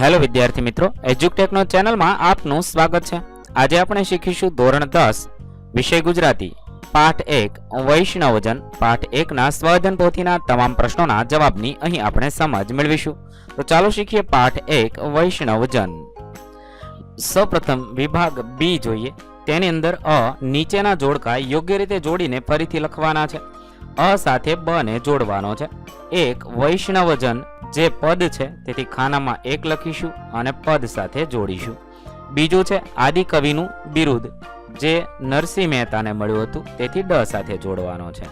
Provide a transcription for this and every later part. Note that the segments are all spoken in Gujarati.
હેલો વિદ્યાર્થી મિત્રો એજ્યુકટેકનો ચેનલમાં આપનું સ્વાગત છે. આજે આપણે શીખીશું ધોરણ દસ, વિષય ગુજરાતી, પાઠ એક, વૈષ્ણવજન. પાઠ એકના સ્વજન પોથીના તમામ પ્રશ્નોના જવાબની અહીં આપણે સમજ મેળવીશું. તો ચાલો શીખીએ પાઠ એક, વૈષ્ણવજન. સૌપ્રથમ વિભાગ બી જોઈએ. તેની અંદર અ, નીચેના જોડકા યોગ્ય રીતે જોડીને ફરીથી લખવાના છે. અ સાથે બ ને જોડવાનો છે. એક, વૈષ્ણવજન. જે પદ છે તેથી ખાનામાં એક લખીશું અને પદ સાથે જોડીશું. બીજું છે આદિકવિનું બિરુદ, જે નરસિંહ મહેતાને મળ્યું હતું, તેથી ડ સાથે જોડવાનો છે.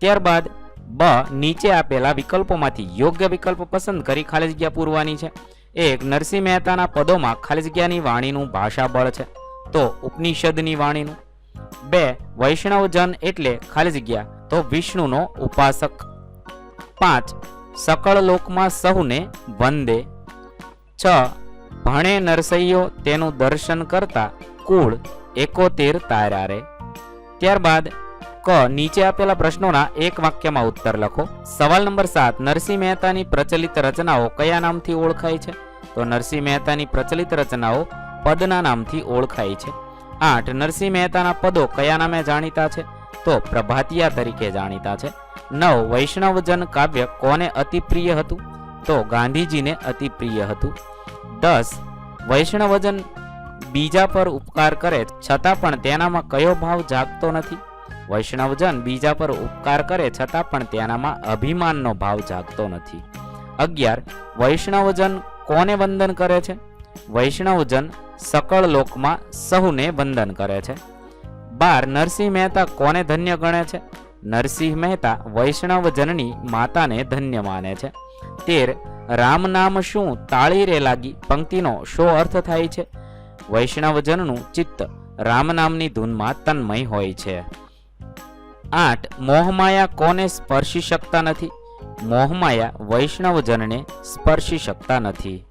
ત્યારબાદ બ નીચે આપેલા વિકલ્પોમાંથી યોગ્ય વિકલ્પ પસંદ કરી ખાલી જગ્યા પૂરવાની છે. એક, નરસિંહ મહેતાના પદોમાં ખાલી જગ્યાની વાણીનું ભાષા બળ છે, તો ઉપનિષદની વાણીનું. બે, વૈષ્ણવજન એટલે ખાલી જગ્યા, તો વિષ્ણુનો ઉપાસક. પાંચ સકળ લોકમાં સહુને વંદે છ ભણે નરસૈયો તેનું દર્શન કરતા કુળ એકોતેર તાર્યા રે ત્યારબાદ ક નીચે આપેલા પ્રશ્નોના એક વાક્યમાં ઉત્તર લખો સવાલ નંબર સાત નરસિંહ મહેતાની પ્રચલિત રચનાઓ કયા નામથી ઓળખાય છે તો નરસિંહ મહેતાની પ્રચલિત રચનાઓ પદના નામથી ઓળખાય છે આઠ નરસિંહ મહેતાના પદો કયા નામે જાણીતા છે તો પ્રભાતિયા તરીકે જાણીતા છે. નવ વૈષ્ણવજન કાવ્ય કોને અતિ પ્રિય હતું? તો ગાંધીજીને અતિ પ્રિય હતું. દસ વૈષ્ણવજન બીજા પર ઉપકાર કરે છતાં પણ તેનામાં કયો ભાવ જાગતો નથી? વૈષ્ણવજન બીજા પર ઉપકાર કરે છતાં પણ તેનામાં અભિમાનનો ભાવ જાગતો નથી. અગિયાર વૈષ્ણવજન કોને વંદન કરે છે? વૈષ્ણવજન સકળ લોકમાં સહુને વંદન કરે છે. બાર નરસિંહ મહેતા કોને ધન્ય ગણે છે? નરસિંહ મહેતા વૈષ્ણવજનની માતાને ધન્ય માને છે. તેર, રામ નામ શું તાળી રે લાગી? પંક્તિનો શો અર્થ થાય છે? વૈષ્ણવજનનું ચિત્ત રામ નામની ધૂનમાં તન્મય હોય છે. આઠ, મોહમાયા કોને સ્પર્શી શકતા નથી? મોહમાયા વૈષ્ણવજનને સ્પર્શી શકતા નથી.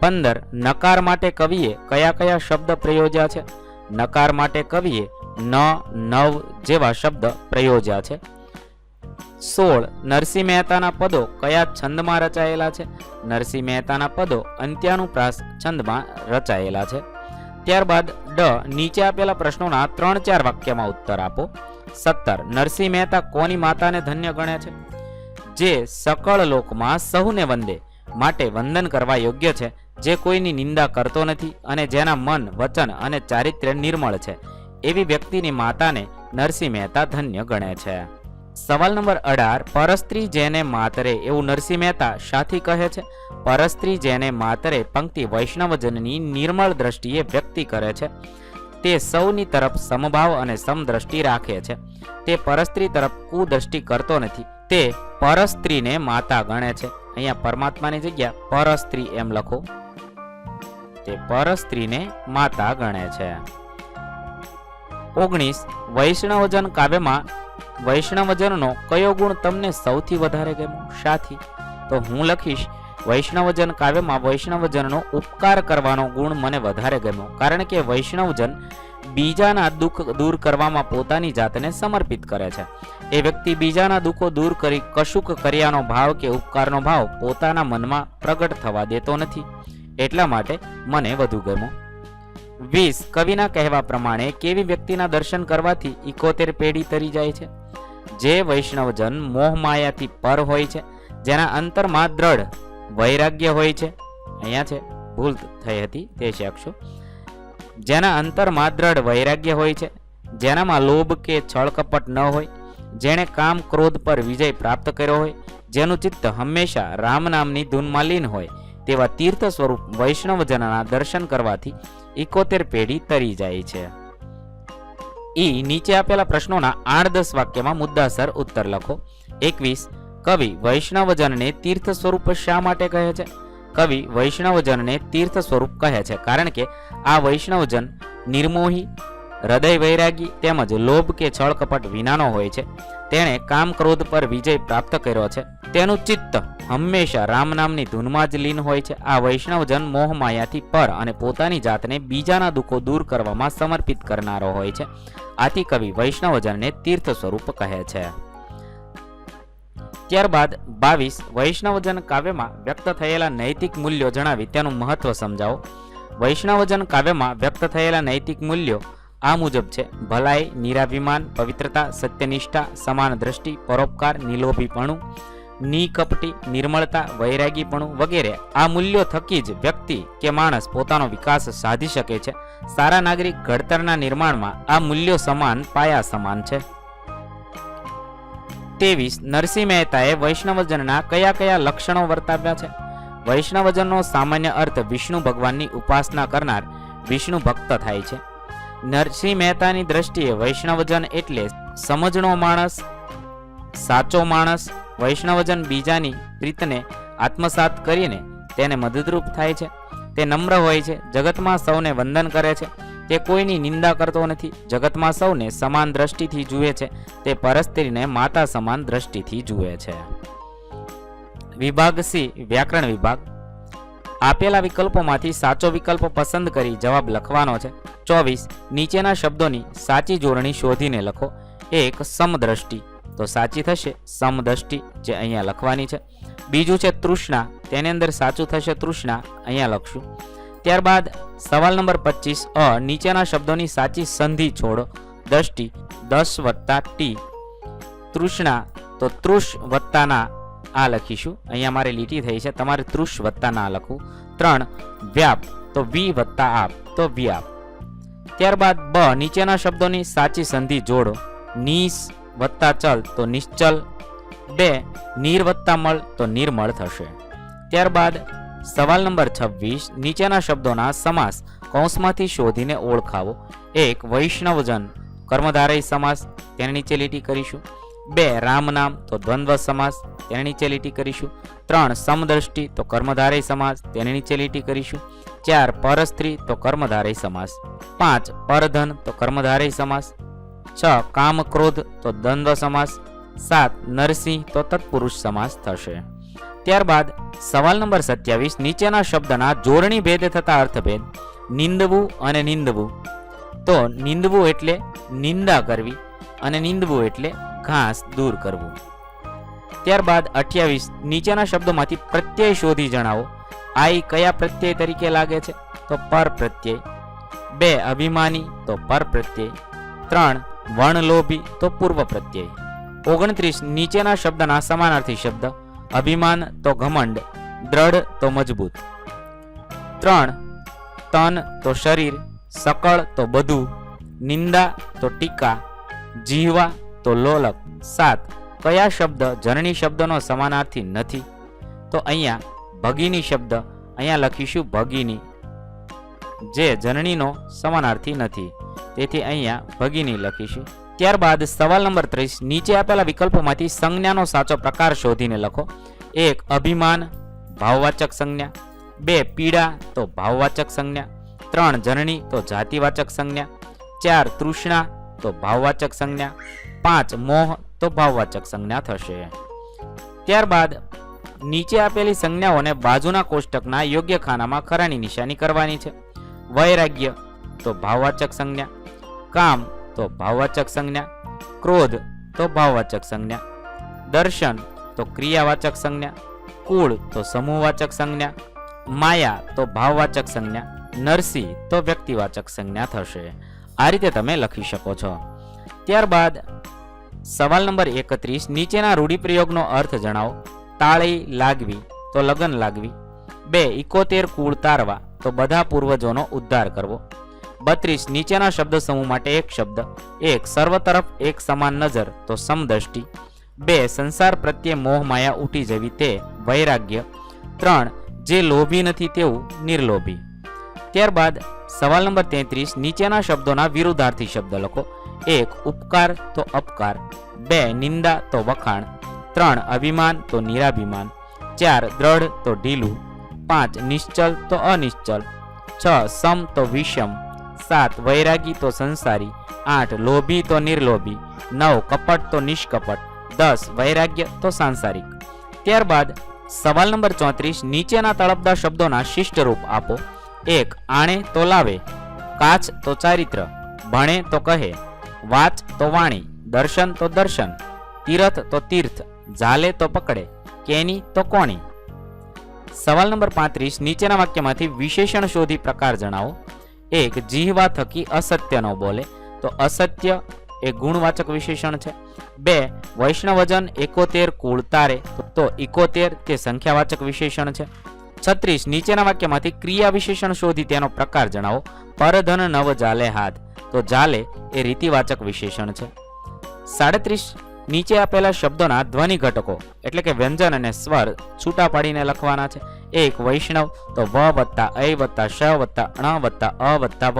પંદર, નકાર માટે કવિએ કયા કયા શબ્દ પ્રયોજ્યા છે? નકાર માટે કવિએ ન, નવ જેવા શબ્દ પ્રયોજ્યા છે. સોળ, નરસિંહ મહેતાના પદો કયા છંદમાં રચાયેલા છે? નરસિંહ મહેતાના પદો અંત્યાનુપ્રાસ છંદમાં રચાયેલા છે. ત્યારબાદ ડ, નીચે આપેલા પ્રશ્નોના ત્રણ ચાર વાક્યમાં ઉત્તર આપો. સત્તર, નરસિંહ મહેતા કોની માતાને ધન્ય ગણે છે? જે સકળ લોકમાં સહુને વંદે, માટે વંદન કરવા યોગ્ય છે, જે કોઈની નિંદા કરતો નથી અને જેના મન, વચન અને ચારિત્ર્ય નિર્મળ છે. એવી વ્યક્તિની માતાને નરસિંહ મહેતા ધન્ય ગણે છે. સવાલ નંબર અઢાર, પરસ્ત્રી જેને માતરે એવું નરસિંહ મહેતા સાથી કહે છે? પરસ્ત્રી જેને માતરે પંક્તિ વૈષ્ણવજનની નિર્મળ દ્રષ્ટિએ વ્યક્તિ કરે છે. તે સૌની તરફ સમભાવ અને સમદ્રષ્ટિ રાખે છે. તે પરસ્ત્રી તરફ કુદ્રષ્ટિ કરતો નથી. તે પરસ્ત્રીને માતા ગણે છે. અહીંયા પરમાત્માની જગ્યા પરસ્ત્રી એમ લખો. તે પરસ્ત્રીને માતા ગણે છે. ઓગણીસ વૈષ્ણવજન કાવ્યમાં વૈષ્ણવજનનો કયો ગુણ તમને સૌથી વધારે ગમ્યો? સાથી, તો હું લખીશ, વૈષ્ણવજન કાવ્યમાં વૈષ્ણવજનનો ઉપકાર કરવાનો ગુણ મને વધારે ગમ્યો, કારણ કે વૈષ્ણવજન બીજાના દુઃખ દૂર કરવામાં પોતાની જાતને સમર્પિત કરે છે. એ વ્યક્તિ બીજાના દુઃખો દૂર કરી કશુંક કર્યાનો ભાવ કે ઉપકારનો ભાવ પોતાના મનમાં પ્રગટ થવા દેતો નથી. એટલા માટે મને વધુ ગમ્યો. વીસ કવિના કહેવા પ્રમાણે કેવી વ્યક્તિના દર્શન કરવાથી ઇકોતેર પેઢી તરી જાય છે? જે વૈષ્ણવજન મોહમાયાથી પર હોય છે, જેના અંતરમાં દ્રઢ વૈરાગ્ય હોય છે. અહીંયા છે, ભૂલ થઈ હતી, તે શકશો જેના અંતરમાં દ્રઢ વૈરાગ્ય હોય છે, જેનામાં લોભ કે છળકપટ ન હોય, જેણે કામ ક્રોધ પર વિજય પ્રાપ્ત કર્યો હોય, જેનું ચિત્ત હંમેશા રામ નામની ધૂનમાં લીન હોય તેવા તીર્થ સ્વરૂપ વૈષ્ણવજનના દર્શન કરવાથી એકોતેર પેઢી તરી જાય છે. ઈ નીચે આપેલા પ્રશ્નોના આઠ દસ વાક્યમાં મુદ્દાસર ઉત્તર લખો. એકવીસ, કવિ વૈષ્ણવજનને તીર્થ સ્વરૂપ શા માટે કહે છે? કવિ વૈષ્ણવજનને તીર્થ સ્વરૂપ કહે છે કારણ કે આ વૈષ્ણવજન નિર્મોહી હૃદય વૈરાગી તેમજ લોભ કે છળકપટ વિનાનો હોય છે. તેણે કામ ક્રોધ પર વિજય પ્રાપ્ત કર્યો છે. તેનું ચિત્ત હંમેશા રામ નામની ધૂનમાં જ લીન હોય છે. આ વૈષ્ણવજન મોહમાયાથી પર અને પોતાની જાતને બીજાના દુઃખો દૂર કરવામાં સમર્પિત કરનારો હોય છે. આથી કવિ વૈષ્ણવજનને તીર્થ સ્વરૂપ કહે છે. ત્યારબાદ બાવીસ, વૈષ્ણવજન કાવ્યમાં વ્યક્ત થયેલા નૈતિક મૂલ્યો જણાવી તેનું મહત્વ સમજાવો. વૈષ્ણવજન કાવ્યમાં વ્યક્ત થયેલા નૈતિક મૂલ્યો આ મુજબ છે, ભલાઈ, નિરાભિમાન, પવિત્રતા, સત્યનિષ્ઠા, સમાન દ્રષ્ટિ, પરોપકાર, નિલોભીપણું, નિકપટી, નિર્મળતા, વૈરાગીપણું વગેરે. આ મૂલ્યો થકી જ વ્યક્તિ કે માણસ પોતાનો વિકાસ સાધી શકે છે. સારા નાગરિક ઘડતરના નિર્માણમાં આ મૂલ્યો સમાન, પાયા સમાન છે. ત્રેવીસ નરસિંહ મહેતાએ વૈષ્ણવજનના કયા કયા લક્ષણો વર્તાવ્યા છે? વૈષ્ણવજનનો સામાન્ય અર્થ વિષ્ણુ ભગવાનની ઉપાસના કરનાર વિષ્ણુ ભક્ત થાય છે. નરસિંહ મહેતાની દ્રષ્ટિએ વૈષ્ણવજન એટલે સમજણો માણસ, સાચો માણસ, વૈષ્ણવજન બીજાની પ્રીતને આત્મસાત કરીને તેને મદદરૂપ થાય છે. તે નમ્ર હોય છે, જગતમાં સૌને વંદન કરે છે. તે કોઈની નિંદા કરતો નથી, જગતમાં સૌને સમાન દ્રષ્ટિથી જુએ છે. તે પરસ્ત્રીને માતા સમાન દ્રષ્ટિથી જુએ છે. વિભાગ સી, વ્યાકરણ વિભાગ. આપેલા વિકલ્પોમાંથી સાચો વિકલ્પ પસંદ કરી જવાબ લખવાનો છે. ચોવીસ, નીચેના શબ્દોની સાચી જોડણી શોધીને લખો. એક, સમદ્રષ્ટિ. તો સાચી થશે સમદ્રષ્ટિ, જે અહીંયા લખવાની છે. બીજું છે તૃષ્ણા. તેની અંદર સાચું થશે તૃષ્ણા. અહીંયા લખશું. ત્યારબાદ, સવાલ નંબર પચીસ, અ, નીચેના શબ્દોની સાચી સંધિ છોડો. દ્રષ્ટિ, દસ વત્તા ટી. તૃષ્ણા. તો તૃષ વત્તાના આ લખીશું. અહીંયા મારે લીટી થઈ છે. તમારે તૃષ વત્તા ના લખવું. ત્રણ, વ્યાપ, તો વી વત્તા આપ, તો વ્યાપ. ત્યારબાદ બ, નીચેના શબ્દોની સાચી સંધિ જોડો. નીસ વત્તા ચલ, તો નિશ્ચલ. બે, નીર વત્તા મળ, તો નિર્મળ થશે. ત્યારબાદ સવાલ નંબર છવ્વીસ, નીચેના શબ્દોના સમાસ કૌંસમાંથી શોધીને ઓળખાવો. એક, વૈષ્ણવજન, કર્મધારય સમાસ. તેની નીચે લીટી કરીશું. બે રામ નામ, તો દ્વંદ્વ સમાસ, તેની નીચે લીટી કરીશું. ત્રણ સમદ્રષ્ટિ, તો કર્મધારય સમાસ, તેની નીચે લીટી કરીશું. ચાર પરસ્ત્રી, તો કર્મધારય સમાસ. પાંચ પરધન, તો કર્મધારય સમાસ. છ કામ ક્રોધ તો દ્વંદ્વ સમાસ. સાત નરસિંહ, તો તત્પુરુષ સમાસ થશે. ત્યારબાદ સવાલ નંબર સત્યાવીસ, નીચેના શબ્દના જોડણી ભેદ થતા અર્થભેદ. નિંદવું અને નિંદવું. તો નિંદવું એટલે નિંદા કરવી અને નિંદવું એટલે ઘાસ દૂર કરવું. ત્યારબાદ અઠ્યાવીસ, નીચેના શબ્દોમાંથી પ્રત્યય શોધી જણાવો. આઈ કયા પ્રત્યય તરીકે લાગે છે? તો પર પ્રત્યય. બે, અભિમાની, તો પર પ્રત્યય. ત્રણ, વર્ણલોભી, તો પૂર્વ પ્રત્યય. ઓગણત્રીસ, નીચેના શબ્દના સમાનાર્થી શબ્દ. અભિમાન, તો ઘમંડ. દ્રઢ, તો મજબૂત. ત્રણ, તન, તો શરીર. સકળ, તો બધું. નિંદા, તો ટીકા. જીહવા તો લોલક, સાત. કયા શબ્દ જનની શબ્દનો સમાનાર્થી નથી? તો અહીંયા ભગીની શબ્દ, અહીંયા લખીશું ભગીની. જે જનનીનો સમાનાર્થી નથી. તેથી અહીંયા ભગીની લખીશું. ત્યારબાદ સવાલ નંબર ત્રીસ. નીચે આપેલા વિકલ્પોમાંથી સંજ્ઞાનો સાચો પ્રકાર શોધીને લખો. એક, અભિમાન, ભાવવાચક સંજ્ઞા. બે, પીડા, તો ભાવવાચક સંજ્ઞા. ત્રણ, જનની, તો જાતિવાચક સંજ્ઞા. ચાર, તૃષ્ણા તો ભાવવાચક સંજ્ઞા. પાંચ, મોહ, તો ભાવવાચક સંજ્ઞા થશે. ત્યારબાદ નીચે આપેલી સંજ્ઞાઓને બાજુના કોષ્ટકના યોગ્ય ખાનામાં ખરાની નિશાની કરવાની છે. વૈરાગ્ય, તો ભાવવાચક સંજ્ઞા. કામ, તો ભાવવાચક સંજ્ઞા. ક્રોધ, તો ભાવવાચક સંજ્ઞા. દર્શન, તો ક્રિયાવાચક સંજ્ઞા. કુળ, તો સમૂહવાચક સંજ્ઞા. માયા, તો ભાવવાચક સંજ્ઞા. નરસી તો વ્યક્તિવાચક સંજ્ઞા થશે. આ રીતે તમે લખી શકો છો. ત્યારબાદ સવાલ નંબર એકત્રીસ, નીચેના રૂઢિપ્રયોગનો અર્થ જણાવો. તાળી લાગવી તો લગન લાગવી. બે, ઇકોતેર કુળ તારવા તો બધા પૂર્વજોનો ઉદ્ધાર કરવો. બત્રીસ, નીચેના શબ્દ સમૂહ માટે એક શબ્દ. એક, સર્વ તરફ એક સમાન નજર તો સમદ્રષ્ટિ. બે, સંસાર પ્રત્યે મોહ માયા ઉઠી જવી તે વૈરાગ્ય. ત્રણ, જે લોભી નથી તેવું નિર્લોભી. ત્યારબાદ સવાલ નંબર તેત્રીસ, નીચેના શબ્દોના વિરુદ્ધાર્થી શબ્દ લખો. એક, ઉપકાર તો અપકાર. બે, નિંદા તો વખાણ. ત્રણ, અભિમાન તો નિરાભિમાન. ચાર, દ્રઢ તો ઢીલું. પાંચ, નિશ્ચલ તો અનિશ્ચલ. છ, સમ તો વિષમ. સાત, વૈરાગી તો સંસારી. આઠ, લોભી તો નિર્લોભી. નવ, કપટ તો નિષ્કપટ. દસ, વૈરાગ્ય તો સાંસારિક. ત્યારબાદ સવાલ નંબર ચોત્રીસ, નીચેના તળપદા શબ્દોના શિષ્ટ રૂપ આપો. એક આણે તો લાવે, કાચ તો ચારિત્ર, ભણે તો કહે, વાચ તો વાણી, દર્શન તો દર્શન, તીરથ તો તીર્થ, ઝાલે તો પકડે, કેની તો કોણી. સવાલ નંબર પાંત્રીસ, નીચેના વાક્યમાંથી વિશેષણ શોધી પ્રકાર જણાવો. એક, જીહવા થકી અસત્ય ન બોલે, તો અસત્ય એ ગુણવાચક વિશેષણ છે. બે, વૈષ્ણવજન એકોતેર કુળ તારે તો ઇકોતેર તે સંખ્યાવાચક વિશેષણ છે. છત્રીસ નીચેના વાક્યમાંથી ક્રિયા વિશેષણ શોધી તેનો પ્રકાર જણાવો. પરધન નવ જાલે હાથ. તો જાલે એ રીતિવાચક વિશેષણ છે. સાડત્રીસ નીચે આપેલા શબ્દોના ધ્વનિ ઘટકો એટલે કે વ્યંજન અને સ્વર છૂટા પાડીને લખવાના છે. એક વૈષ્ણવ તો વ વત્તા અ વત્તા શ વત્તા અણ વત્તા અ વત્તા વ.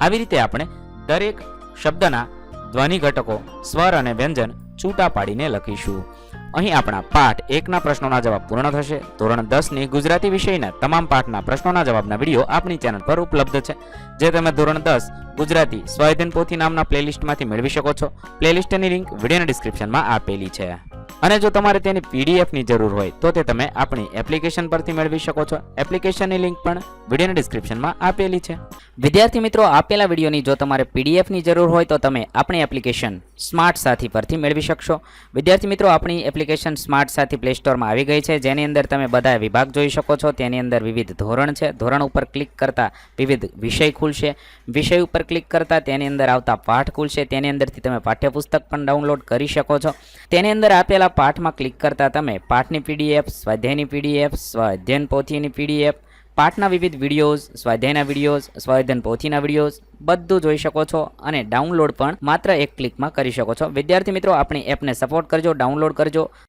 આવી રીતે આપણે દરેક શબ્દના ધ્વનિ ઘટકો, સ્વર અને વ્યંજન છૂટા પાડીને લખીશું. અહીં આપણા પાઠ એકના પ્રશ્નોના જવાબ પૂર્ણ થશે. ધોરણ દસની ગુજરાતી વિષયના તમામ પાઠના પ્રશ્નોના જવાબના વીડિયો આપણી ચેનલ પર ઉપલબ્ધ છે. જે તમે ધોરણ દસ ગુજરાતી સ્વાધ્યન પોથી નામના પ્લેલિસ્ટમાંથી મેળવી શકો છો. પ્લેલિસ્ટની લિંક વિડીયોના ડિસ્ક્રિપ્શનમાં આપેલી છે. અને જો તમારે તેની પીડીએફની જરૂર હોય, તો તે તમે આપણી એપ્લિકેશન પરથી મેળવી શકો છો. એપ્લિકેશનની લિંક પણ વિડીયોના ડિસ્ક્રિપ્શનમાં આપેલી છે. વિદ્યાર્થી મિત્રો, આપેલા વિડીયોની જો તમારે પીડીએફની જરૂર હોય, તો તમે આપણી એપ્લિકેશન સ્માર્ટ સાથી પરથી મેળવી શકશો. વિદ્યાર્થી મિત્રો, આપણી એપ્લિકેશન સ્માર્ટ સાથી પ્લે સ્ટોરમાં આવી ગઈ છે. જેની અંદર તમે બધા વિભાગ જોઈ શકો છો. તેની અંદર વિવિધ ધોરણ છે. ધોરણ ઉપર ક્લિક કરતા વિવિધ વિષય ખુલશે. વિષય ક્લિક કરતા તેની અંદર આવતા પાઠ ખુલશે. તેની અંદરથી તમે પાઠ્યપુસ્તક પણ ડાઉનલોડ કરી શકો છો. તેની અંદર આપેલા પાઠમાં ક્લિક કરતા તમે પાઠની પીડીએફ સ્વાધ્યાયની પીડીએફ સ્વાધ્યાયન પોથીની પીડીએફ પાઠના વિવિધ વિડીયોઝ, સ્વાધ્યાયના વિડીયોઝ, સ્વાધ્યાયન પોથીના વિડીયોઝ બધું જોઈ શકો છો અને ડાઉનલોડ પણ માત્ર એક ક્લિકમાં કરી શકો છો. વિદ્યાર્થી મિત્રો, આપણી એપને સપોર્ટ કરજો ડાઉનલોડ કરજો.